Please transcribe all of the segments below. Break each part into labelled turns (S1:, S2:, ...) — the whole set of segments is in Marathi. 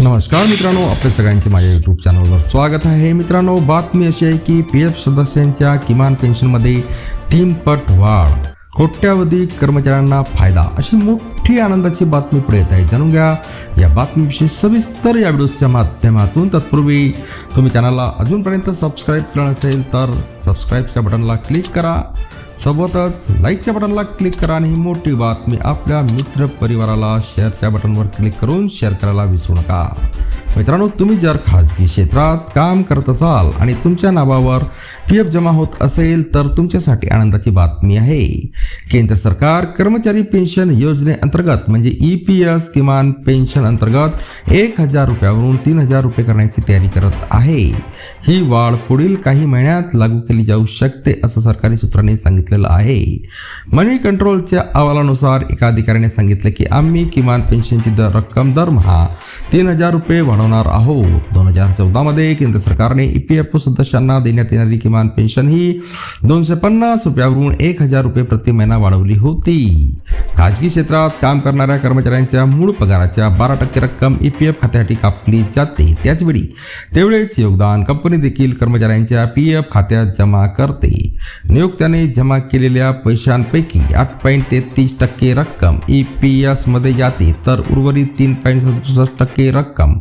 S1: नमस्कार मित्रांनो आपल्या सगळ्यांचे माझ्या युट्यूब चॅनलवर स्वागत आहे. मित्रांनो बातमी अशी आहे की पी एफ सदस्यांच्या किमान पेन्शनमध्ये तीन पट वाढ. कोट्यावधी कर्मचाऱ्यांना फायदा. अशी मोठी आनंदाची बातमी पुढे येत आहे. जाणून घ्या या बातमीविषयी सविस्तर या व्हिडिओच्या माध्यमातून. तत्पूर्वी तुम्ही चॅनलला अजूनपर्यंत सबस्क्राईब केलं नसेल तर सबस्क्राईबच्या बटनला क्लिक करा. सोबतच लाईकच्या बटनला क्लिक करा आणि ही मोठी बातमी आपल्या मित्र परिवाराला शेअरच्या बटनवर क्लिक करून शेअर करायला विसरू नका. मित्रांनो तुम्ही जर खाजगी क्षेत्रात काम करत असाल आणि तुमच्या नावावर पी एफ जमा होत असेल तर तुमच्यासाठी आनंदाची बातमी आहे. केंद्र सरकार कर्मचारी पेन्शन योजनेअंतर्गत म्हणजे ई पी एस किमान पेन्शन अंतर्गत एक हजार रुपयावरून तीन हजार रुपये करण्याची तयारी करत आहे. ही वाढ पुढील काही महिन्यात लागू केली जाऊ शकते असं सरकारी सूत्रांनी सांगितलेलं आहे. मनी कंट्रोलच्या अहवालानुसार एका अधिकाऱ्याने सांगितलं की आम्ही किमान पेन्शनची दर रक्कम दरमहा तीन हजार रुपये वाढवणार आहोत. दोन हजार चौदामध्ये केंद्र सरकारने ई पी एफ ओ सदस्यांना देण्यात येणारी किमान पेन्शन ही दोनशे पन्नास रुपयावरून एक हजार रुपये प्रति महिना वाढवली होती. खाजगी क्षेत्रात काम करणाऱ्या कर्मचाऱ्यांच्या मूळ पगाराच्या बारा टक्के रक्कम ई पी एफ खात्यासाठी कापली जाते. त्याचवेळी तेवढेच योगदान कंपनी देखील कर्मचाऱ्यांच्या पी एफ खात्यात जमा करते. नियोक्त्याने जमा केलेल्या पैशांपैकी आठ पॉईंट तेहतीस टक्के रक्कम ई पी एसमध्ये जाते तर उर्वरित तीन पॉईंट सदुसष्ट टक्के रक्कम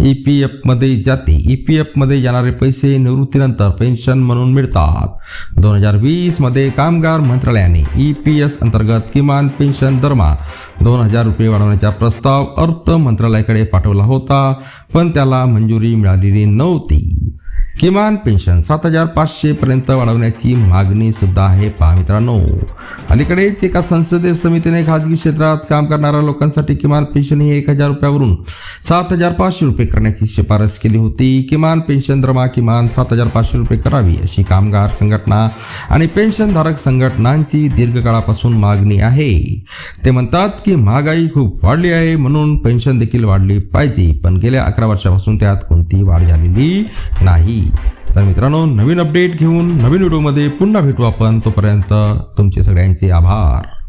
S1: ई पी एफमध्ये जाते. ई पी एफमध्ये जाणारे पैसे निवृत्तीनंतर पेन्शन म्हणून मिळतात. दोन हजार वीसमध्ये कामगार मंत्रालयाने ई पी एस अंतर्गत किमान पेन्शन दरमा दोन हजार रुपये वाढवण्याचा प्रस्ताव अर्थ मंत्रालयाकडे पाठवला होता पण त्याला मंजुरी मिळालेली नव्हती. किमान पेन्शन सात हजार पाचशे पर्यंत वाढवण्याची मागणी सुद्धा आहे पहा मित्रांनो. अलीकडेच एका संसदीय समितीने खाजगी क्षेत्रात काम करणाऱ्या लोकांसाठी किमान पेन्शन ही एक हजार रुपयावरून सात हजार पाचशे रुपये करण्याची शिफारस केली होती. किमान पेन्शन दरमा किमान सात हजार पाचशे रुपये करावी अशी कामगार संघटना आणि पेन्शनधारक संघटनांची दीर्घकाळापासून मागणी आहे. ते म्हणतात की महागाई खूप वाढली आहे म्हणून पेन्शन देखील वाढली पाहिजे. पण गेल्या अकरा वर्षापासून त्यात कोणतीही वाढ झालेली नाही. तर मित्रांनो नवीन अपडेट घेऊन नवीन व्हिडिओमध्ये पुन्हा भेटू आपण. तोपर्यंत तुमचे सगळ्यांचे आभार.